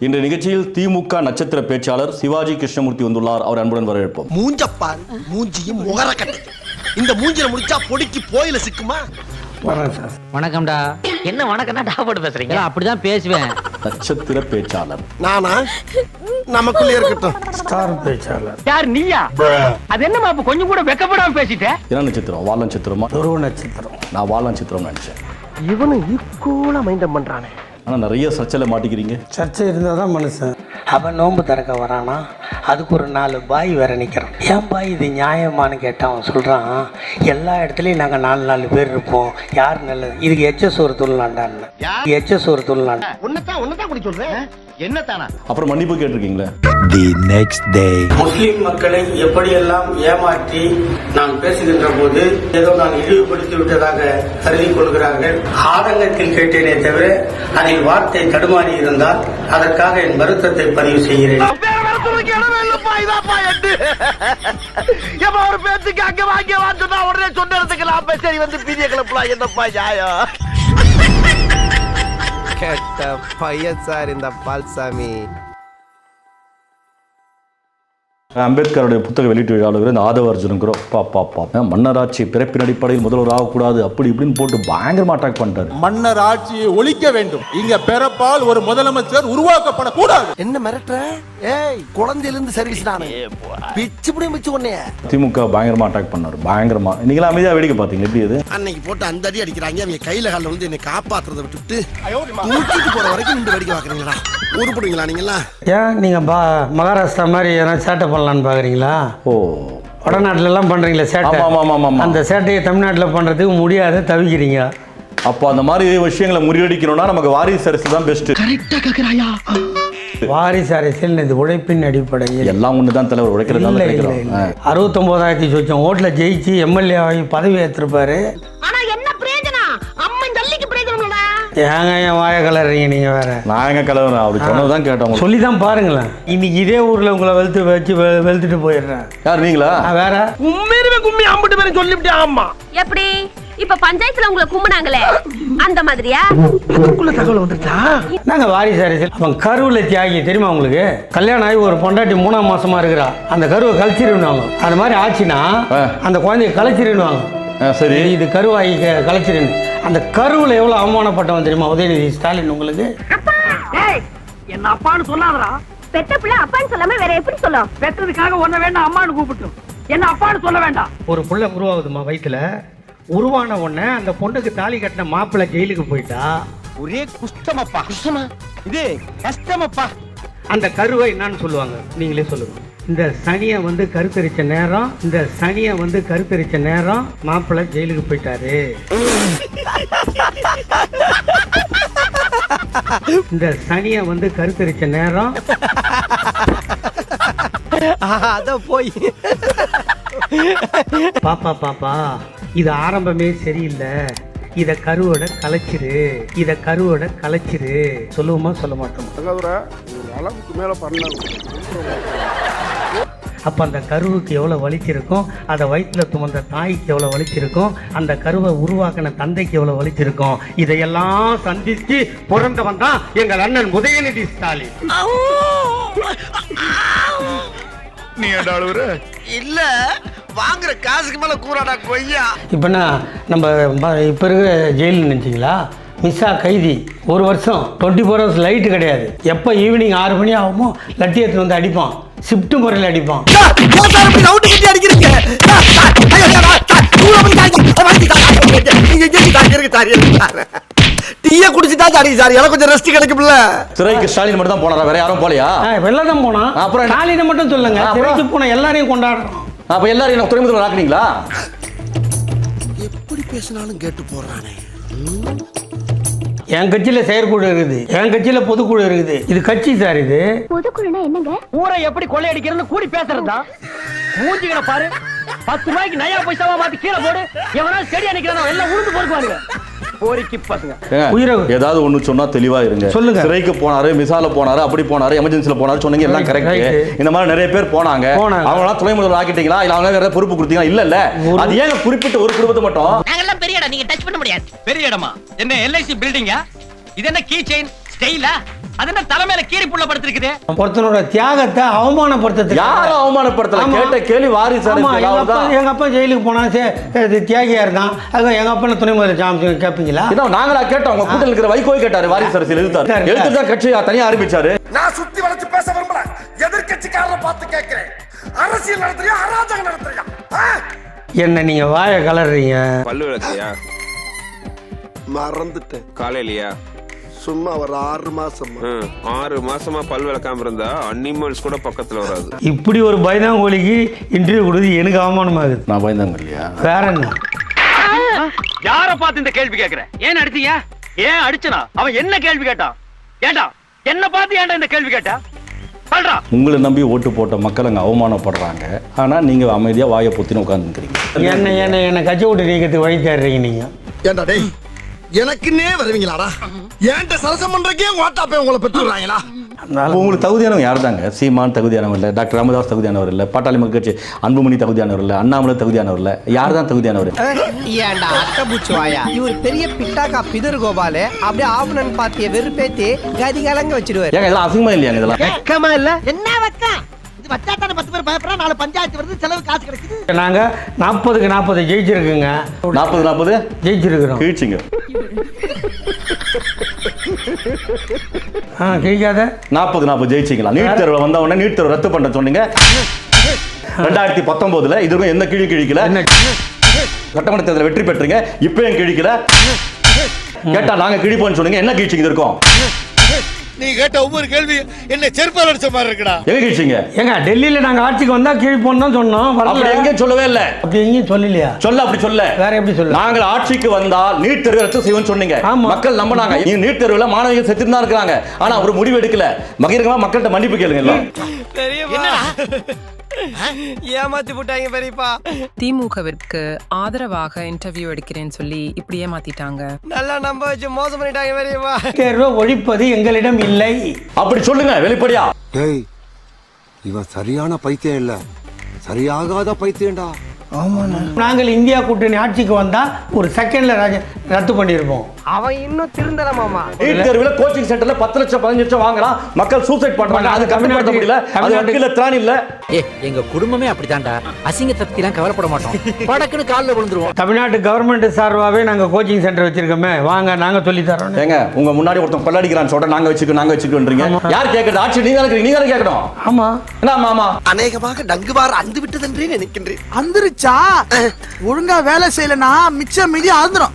இன்று நிகழ்ச்சியில் திமுக நட்சத்திர பேச்சாளர் சிவாஜி கிருஷ்ணமூர்த்தி வந்துள்ளார். அவர் அன்புடன் வரவேற்போம். மூஞ்சப்பாரு மூஞ்சியும் முகர கட்டை. இந்த மூஞ்சில முடிச்சா பொடிக்கு போயில சிக்குமா? வணக்கம்டா. என்ன வணக்கம்னா டாபோட்டு பேசுறீங்க? அப்படிதான் பேசுவேன். நட்சத்திர பேச்சாளர். நானா? நமக்குள்ளே இருக்கட்டும். ஸ்டார் பேச்சாளர். யார் நீயா? அது என்னமா அப்ப கொஞ்சம் கூட வெக்கப்படாம பேசிட்ட? என்ன நட்சத்திரம்? வால் நட்சத்திரமா? துருவ நட்சத்திரம். நான் வால் நட்சத்திரம் நினைச்சேன். இவனும் ஈக்குவலா மைண்டம் பண்றானே. ஆனா நிறைய சர்ச்சையில மாட்டிக்கிறீங்க. சர்ச்சை இருந்தால் தான் மனுஷன். அவன் நோன்பு திறக்க வரானா? அதுக்கு ஒரு நாலு பாய் வேற நிற்கிறான் ஏன் பாய் இது நியாயமான்னு கேட்டான் அவன் சொல்கிறான் எல்லா இடத்துலையும் நாங்கள் நாலு நாலு பேர் இருப்போம். யார் நல்லது? இதுக்கு எச்சஸ் ஒரு துள்ளாண்டான்னு எச்சஸ் ஒரு துள்ளாண்டா உன்னதான் உன்னதான் குடி சொல்றேன் என்னத்தானா? அப்புறம் மன்னிப்பு கேட்டிருக்கீங்களே? முஸ்லிம் மக்களை எப்படியெல்லாம் ஏமாற்றி நான் பேசுகின்ற போது ஏதோ நான் இழிவுபடுத்தி விட்டதாக கருதி கொள்கிறார்கள். ஆதங்கத்தில் கேட்டேனே தவிர அதில் வார்த்தை தடுமாறி இருந்தால் அதற்காக என் வருத்தத்தை பதிவு செய்கிறேன். ஒரு பேச்சுக்கு அங்க வாங்கி வாங்கினா உடனே சொன்னதுக்கு நான் சரி வந்து பீதிய கிளப்பலாம் என்னப்பா நியாயம்? கெட்ட பையன் சார் இந்த பால்சாமி. அம்பேத்கருடைய புத்தக வெளியீட்டு விழாவில் இந்த ஆதவ அர்ஜுனுங்கிறோம் பா பா பா மன்னராட்சி பிறப்பின் அடிப்படையில் முதல்வர் ஆகக்கூடாது அப்படி இப்படின்னு போட்டு பயங்கரமா அட்டாக் பண்ணிட்டாரு. மன்னர் ஆட்சியை ஒழிக்க வேண்டும். இங்க பிறப்பால் ஒரு முதலமைச்சர் உருவாக்கப்படக்கூடாது. என்ன மிரட்டுற? ஏய் குழந்தையில இருந்து சர்வீஸ் நானு பிச்சு பிடியும் பிச்சு உன்னைய. திமுக பயங்கரமா அட்டாக் பண்ணாரு. பயங்கரமா. நீங்களா அமைதியா வேடிக்கை பார்த்தீங்க எப்படி இது? அன்னைக்கு போட்டு அந்த அடி அடிக்கிறாங்க. அவங்க கையில காலில் வந்து என்னை காப்பாத்துறதை விட்டுட்டு தூக்கிட்டு போற வரைக்கும் நின்று வேடிக்கை பாக்குறீங்களா உருப்படுங்களா நீங்களா ஏன் நீங்கள் பா மகாராஷ்டிரா மாதிரி எதனா சேட்டை பண்ணலான்னு பார்க்குறீங்களா ஓ. சேட்டை? ஆமா, ஆமா, ஆமா, ஆமா. அந்த சேட்டையை தமிழ்நாட்டில் பண்ணுறதுக்கு முடியாத தவிக்கிறீங்க. அப்போ அந்த மாதிரி விஷயங்களை முறியடிக்கணும்னா நமக்கு வாரிசு அரசு தான் பெஸ்ட் வாரிசு அரசியல் இது உழைப்பின் அடிப்படையில். எல்லாம் ஒன்று தான் தலைவர் உழைக்கிறது அறுபத்தொம்போதாயிரத்தி சொச்சம் ஓட்டில் ஜெயிச்சு எம்எல்ஏ ஆகி பதவி ஏற்றிருப்பாரு ஏங்க என் வாய கலறீங்க நீங்கள் வேற? நான் எங்க கலவரம்? அப்படி சொன்னது தான் கேட்டோம். சொல்லி தான் பாருங்களேன். இன்னைக்கு இதே ஊரில் உங்களை வெளுத்து வச்சு வெளுத்துட்டு போயிடுறேன். யார் நீங்களா? வேற. உண்மையுமே கும்மி அம்பிட்டு பேரும் சொல்லிவிட்டே ஆமா. எப்படி? இப்ப பஞ்சாயத்துல உங்களை கும்பினாங்களே அந்த மாதிரியா? அதுக்குள்ள தகவல் வந்துருச்சா? நாங்கள் வாரிசு அரசியல் அவன் கருவில் தியாகி தெரியுமா உங்களுக்கு? கல்யாணம் ஆகி ஒரு பொண்டாட்டி மூணாம் மாசமா இருக்கிறா. அந்த கருவை கழிச்சிருவாங்க அந்த மாதிரி ஆச்சுன்னா. அந்த குழந்தைய கழிச்சிருவாங்க ஆ, சரி. இது கருவாகி க- கலைச்சிருன்னு அந்த கருவில் எவ்வளோ அவமானப்பட்டவன் தெரியுமா? உதயநிதி ஸ்டாலின் உங்களுக்கு? ஏய் என்ன அப்பான்னு சொல்லாதடா. பெத்த பிள்ளை அப்பான்னு சொல்லாம வேற எப்படி சொல்லும்? பெற்றதுக்காக ஒன்ன வேண்டாம் அம்மான்னு கூப்பிட்டும் என்ன அப்பான்னு சொல்ல வேண்டாம். ஒரு புள்ள உருவாகுதுமா வயித்துல. உருவான உடனே அந்த பொண்ணுக்கு தாலி கட்டின மாப்பிள்ளை ஜெயிலுக்கு போயிட்டா? ஒரே குஷ்டமப்பா. குஷ்டமா? இது கஷ்டமப்பா. அந்த கருவை என்னன்னு சொல்லுவாங்க? நீங்களே சொல்லுங்க. இந்த சனியை வந்து கருத்தரிச்ச நேரம் இந்த சனியை வந்து கருத்தரிச்ச நேரம் மாப்பிள்ளை ஜெயிலுக்கு போயிட்டாரு. இந்த சனியை வந்து கருத்தரிச்ச நேரம் அத போய். பாப்பா பாப்பா. இது ஆரம்பமே சரியில்லை. இத கருவோட கலைச்சிரு. இத கருவோட கலைச்சிரு. சொல்லுவோமா சொல்ல மாட்டோம் அளவுக்கு மேல பண்ண அப்ப அந்த கருவுக்கு எவ்வளவு வலிச்சிருக்கும்? அதை வயிற்றுல சுமந்த தாய்க்கு எவ்வளவு வலிச்சிருக்கும்? அந்த கருவை உருவாக்கின தந்தைக்கு எவ்வளவு வலிச்சிருக்கும்? இதையெல்லாம் சந்திச்சு பிறந்தவன் தான் எங்கள் அண்ணன் உதயநிதி ஸ்டாலின். நீ இல்ல. வாங்குற காசுக்கு மேல கூறாடா கொய்யா. இப்போ நம்ம இப்போ இருக்கிற ஜெயில் நினச்சிங்களா? மிஸ்ஸா கைதி. ஒரு வருஷம் டுவெண்ட்டி ஃபோர் ஹவர்ஸ் லைட்டு கிடையாது. எப்போ ஈவினிங் ஆறு மணி ஆகுமோ லட்டி எடுத்து வந்து அடிப்பான். ஷிஃப்ட் முறையில் அடிப்பான். டீய குடிச்சுட்டா சாரி சார் எனக்கு கொஞ்சம் ரெஸ்ட் கிடைக்கும்ல. சிறைக்கு ஸ்டாலின் மட்டும் தான் போனாரா? வேற யாரும் போலையா? வெளில தான் போனான். அப்புறம்? காலையில மட்டும் சொல்லுங்க? சிறைக்கு போன எல்லாரையும் கொண்டாடுறோம் அப்ப எல்லாரும் என்ன துறைமுகத்தில் ஆக்குனீங்களா எப்படி பேசினாலும் கேட்டு போடுறானே. என் கட்சியில் செயற்குழு இருக்குது. என் கட்சியில் பொதுக்குழு இருக்குது. இது கட்சி சார் இது. பொதுக்குழுனா என்னங்க? ஊரை எப்படி கொள்ளையடிக்கிறதுன்னு கூடி பேசுறதா மூஞ்சிகளை பாரு. பத்து ரூபாய்க்கு நயா பைசாவா பார்த்து கீழே போடு. எவனா செடி அணைக்கிறானோ எல்லாம் உழுந்து பொறுக்குவானுங்க போரிக்கு பசங்க ஏதாவது ஒண்ணு சொன்னா தெளிவா இருங்க. சொல்லுங்க. சிறைக்கு போனாரு மிசால போனாரு அப்படி போனாரு எமர்ஜென்சில போனாரு சொன்னீங்க எல்லாம் கரெக்ட். இந்த மாதிரி நிறைய பேர் போனாங்க. அவங்க எல்லாம் துணை முதல்வர் ஆக்கிட்டீங்களா? இல்ல அவங்க வேற பொறுப்பு கொடுத்தீங்களா? இல்ல இல்ல. ஒரு- அது ஏங்க குறிப்பிட்ட ஒரு குடும்பத்தை மட்டும்? நாங்கெல்லாம் பெரிய இடம் நீங்க டச் பண்ண முடியாது. பெரிய இடமா? என்ன எல்ஐசி பில்டிங்கா இது என்ன கீ செயின் ஸ்டைலா அது என்ன தலைமையில கீரி புள்ள படுத்திருக்குது? ஒருத்தனோட தியாகத்தை அவமானப்படுத்துறதுக்கு யாரும் அவமானப்படுத்தல. கேட்ட கேள்வி வாரிசு எங்க அப்பா ஜெயிலுக்கு போனா தியாகியா இருக்கான் அது எங்க அப்பா துணை முதல்வர் சாமி கேட்பீங்களா இதான் நாங்களா கேட்டோம். உங்க கூட்டத்தில் இருக்கிற கேட்டாரு வாரிசு அரசியல் எழுத்தாரு இருக்காரு. எழுத்து தான் கட்சி தனியா ஆரம்பிச்சாரு. நான் சுத்தி வளைச்சு பேச விரும்பல. எதிர்கட்சிக்காரரை பார்த்து கேட்கிறேன். அரசியல் நடத்துறியா அராஜகம் நடத்துறியா? என்ன நீங்க வாயை கலர்றீங்க? பல்லு விளக்கியா மறந்துட்டேன். காலையிலயா? சும்மா ஒரு ஆறு மாசம். ஆறு மாசமா பல் விளக்காம இருந்தா அனிமல்ஸ் கூட பக்கத்துல வராது. இப்படி ஒரு பயந்தாங்கோலிக்கு இன்டர்வியூ கொடுத்து எனக்கு அவமானமாகுது. நான் பயந்தாங்க இல்லையா வேற என்ன? யார பார்த்து இந்த கேள்வி கேக்குற? ஏன் அடிச்சீங்க ஏன் அடிச்சனா? அவன் என்ன கேள்வி கேட்டான்? ஏண்டா? என்ன பார்த்து ஏன்டா இந்த கேள்வி கேட்டா? சொல்றா. உங்களை நம்பி ஓட்டு போட்ட மக்கள் அங்க அவமானப்படுறாங்க. ஆனா நீங்க அமைதியா வாயை பொத்தின்னு உட்காந்துருக்கீங்க என்ன என்ன என்ன கட்சி விட்டு நீக்கிறதுக்கு வழி தேடுறீங்க நீங்க. ஏண்டா டேய்? எனக்குன்னே வருவீங்களாடா? ஏன்ட்ட சரசம் பண்றக்கே வாட்டாப்பே உங்களை பெற்றுறாங்களா உங்களுக்கு தகுதியானவங்க யார் தாங்க சீமான் தகுதியானவர் இல்லை டாக்டர் ராமதாஸ் தகுதியானவர் இல்லை பாட்டாளி மக்கள் கட்சி அன்புமணி தகுதியானவர் இல்லை அண்ணாமலை தகுதியானவர் இல்லை யார் தான் தகுதியானவர் ஏன்டா அட்டை பூச்சி வாயா இவர் பெரிய பிட்டாக்கா பிதர் கோபாலு அப்படியே ஆவுனன் பாத்திய வெறுப்பேத்தி கதி கலங்க வச்சிடுவாரு. ஏங்க இதெல்லாம் அசிங்கமா இல்லையாங்க இதெல்லாம்? வெக்கமா இல்ல? என்ன வக்கா இது வச்சா தானே பத்து பேர் பயப்படுறா? நாலு பஞ்சாயத்து வருது செலவு காசு கிடைக்குது. நாங்க நாற்பதுக்கு நாற்பது ஜெயிச்சிருக்குங்க. நாற்பது நாற்பது? ஜெயிச்சிருக்கிறோம். கிழிக்காத நாற்பது நாற்பது ஜெயிச்சிங்களா நீட் தேர்வில் வந்த உடனே நீட் தேர்வு ரத்து பண்ண சொன்னீங்க. ரெண்டாயிரத்தி பத்தொன்பதுல இதுவரைக்கும் எந்த கிழி கிழிக்கல. என்ன? சட்டமன்ற தேர்தல் வெற்றி பெற்றீங்க. இப்பயும் கிழிக்கல. கேட்டா நாங்க கிழிப்போம்னு சொன்னீங்க. என்ன கிழிச்சிங்க இருக்கோம்? நீ கேட்ட ஒவ்வொரு கேள்வி என்ன செருப்பால் அடிச்ச மாதிரி இருக்குடா. எங்க கிழிச்சிங்க? ஏங்க டெல்லியில நாங்க ஆட்சிக்கு வந்தா கீழ்ப்போம் தான் சொன்னோம். அப்படி எங்கேயும் சொல்லவே இல்ல. அப்படி எங்கேயும் சொல்லலையா? சொல்ல அப்படி சொல்ல. வேற எப்படி சொல்ல? நாங்கள் ஆட்சிக்கு வந்தால் நீட் தேர்வு ரத்து செய்வோம்னு சொன்னீங்க. மக்கள் நம்பினாங்க. நீட் தேர்வுல மாணவிகள் செத்து தான் இருக்காங்க ஆனா ஒரு முடிவு எடுக்கல. பகிரங்கமா மக்கள்கிட்ட மன்னிப்பு கேளுங்க எல்லாம். ஏமாத்தி போட்டாங்க பெரியப்பா. திமுகவிற்கு ஆதரவாக இன்டர்வியூ எடுக்கிறேன்னு சொல்லி இப்படி ஏமாத்திட்டாங்க நல்லா நம்ப வச்சு மோசம் பண்ணிட்டாங்க பெரியப்பா. தேர்வை ஒழிப்பது எங்களிடம் இல்லை. அப்படி சொல்லுங்க வெளிப்படையா? டேய் இவன் சரியான பைத்தியம் இல்ல. சரியாகாத பைத்தியம்டா. நாங்கள் இந்தியா கூட்டணி ஆட்சிக்கு வந்தா ஒரு செகண்ட்ல ராஜ- ரத்து பண்ணியிருப்போம் அவன் இன்னும் திருந்தல மாமா. நீட் தேர்வுல கோச்சிங் சென்டர்ல பத்து லட்சம் பதினஞ்சு லட்சம் வாங்கலாம் மக்கள் சூசைட் பண்றாங்க. அது கட்டுப்படுத்த முடியல. அது வக்கீல திராணி இல்ல. ஏ எங்க குடும்பமே அப்படித்தான்டா. அசிங்கத்தை பத்திலாம் கவலைப்பட மாட்டோம். படக்குன்னு காலில் விழுந்துருவோம். தமிழ்நாட்டு கவர்மெண்ட் சார்பாகவே நாங்க கோச்சிங் சென்டர் வச்சிருக்கோமே. வாங்க நாங்க சொல்லி தரோம். ஏங்க உங்க முன்னாடி ஒருத்தன் கொள்ளடிக்கிறான்னு சொல்ற நாங்க வச்சுக்கோ நாங்க வச்சுக்கோன்றீங்க. யார் கேட்கறது ஆட்சி நீங்க நீங்க கேட்கணும் ஆமா. என்ன மாமா அநேகமாக டங்குவார் அந்து விட்டதென்றே நினைக்கின்றேன் வந்துருச்சா ஒழுங்கா வேலை செய்யலனா மிச்சம் மீதி ஆந்துரும்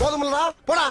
போதுமில்லடா போடா.